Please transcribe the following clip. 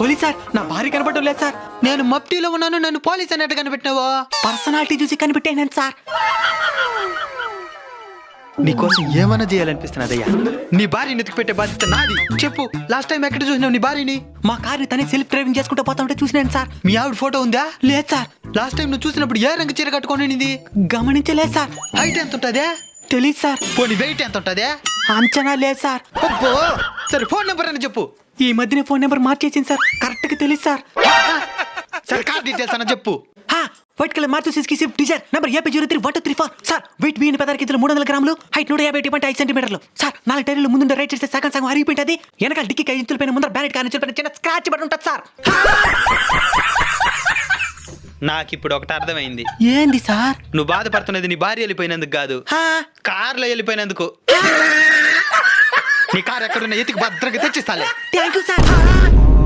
Police sir నా భార్య కనబడటం లేదు సార్. నేను మప్టీలో ఉన్నాను నన్ను పోలీస్ అన్నట్టు కనిపెట్టినావో. పర్సనాలిటీ చూసి కనిపెట్టాను సార్. నీకోసం ఏమైనా చేయాలనిపిస్తున్నదయ్యా నీ భార్యని ఎత్తుకు పెట్టే బాధ్యత నాది. చెప్పు లాస్ట్ టైం ఎక్కడ చూసినావు నీ భార్యని? మా కార్ని తనే సెల్ఫ్ డ్రైవింగ్ చేసుకుంటూ పోతామంటే చూసినాను సార్. మీ ఆవిడ ఫోటో ఉందా? లేదు సార్. లాస్ట్ టైం నువ్వు చూసినప్పుడు ఏ రంగు చీర కట్టుకొని గమనించలేదు సార్. హైట్ ఎంత ఉంటుందే తెలియదు సార్. పోనీ వెయిట్ ఎంత ఉంటుందే అంచనా లేదు సార్. అబ్బో! సరే ఫోన్ నెంబర్ అని చెప్పు. ఈ మధ్యనే ఫోన్ నెంబర్ మార్చేసింది సార్. కరెక్ట్గా తెలియదు సార్. సార్ కార్ డీటెయిల్స్ అన్న చెప్పు. వైట్ కలర్ మార్చు సిస్కి Swift Dzire number AP zero three one two three four sir weight బియ్యం పదహారు కేజీలు మూడు వందల గ్రాములు హైట్ నూట యాభై ఒకటి ఐదు సెంటీమీటర్లు. సార్ నాలుగు టైర్లు ముందు రైట్ చేస్తే సగం సగం అరిగిపోయింది వెనకాల డిక్కి ఐదు ఇంచుల పైన ముందర బ్యాలెట్ కానీ ఇంచుల పైన చిన్న స్క్రాచ్ పడి ఉంటుంది సార్. నాకు ఇప్పుడు ఒకటి అర్థమైంది. ఏంది సార్? నువ్వు బాధపడుతున్నది నీ భార్య వెళ్ళిపోయినందుకు కాదు. కార్లో వెళ్ళిపోయినందుకు. నీ కారు ఎక్కడున్నా ఎతికి భద్రంగా తెచ్చిస్తాలే. Thank you sir